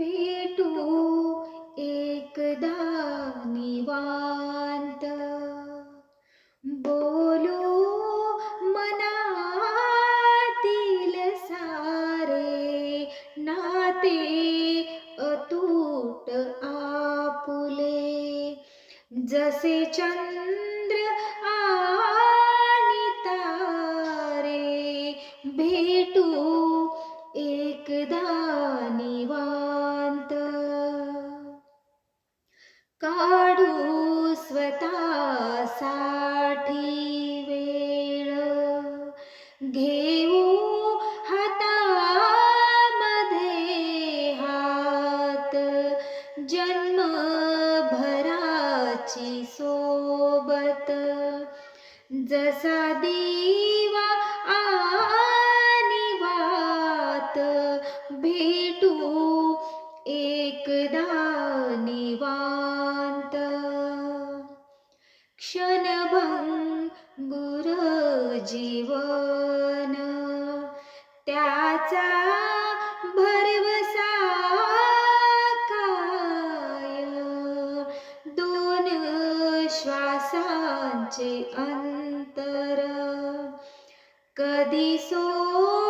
भेटू एकदा निवांत. बोलू मनातील सारे नाते अतूट आपुले. जसे चंद्र आणि तारे भेटू एकदा निवांत. काढू स्वतःसाठी वेळ. घेऊ हातामध्ये हात जन्मभराची सोबत. जसा दिवा आणि वात भेटू एकदा निवा जीवन. त्याचा भरवसा काय? दोन श्वासांचे अंतर. कधी सो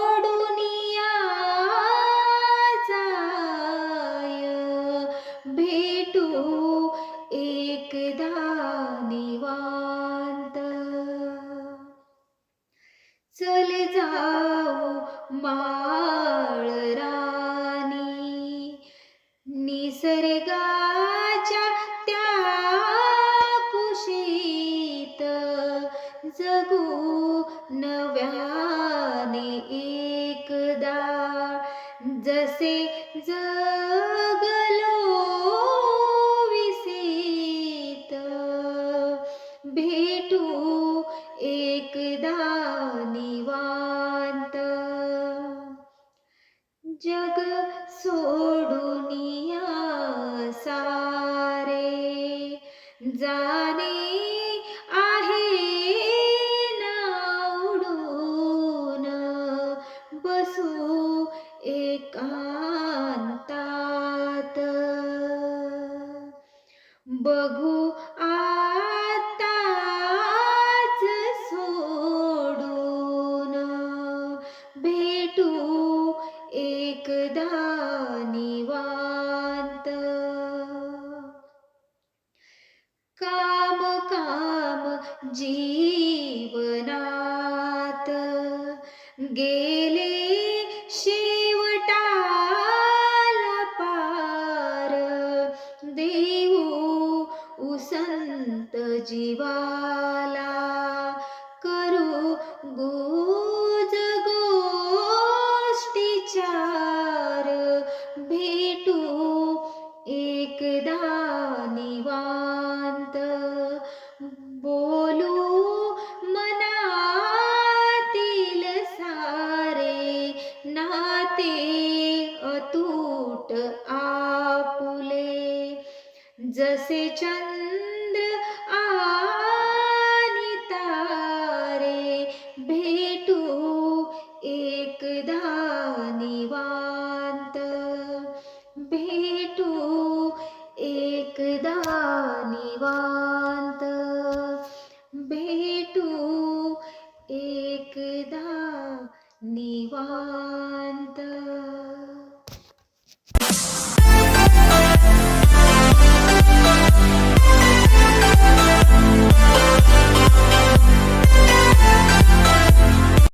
चल जाऊ माळ राणी. निसर्गाच्या त्या कुशीत जगू नव्याने एकदा. जसे जग जग सोडून सारे. जाणे आहे ना उडून बसू एकांतात. बघू एकदा निवांत. काम काम जीवनात. गे जसे चंद्र आणि तारे भेटू एकदा निवांत. भेटू एकदा निवांत. भेटू एकदा निवांत.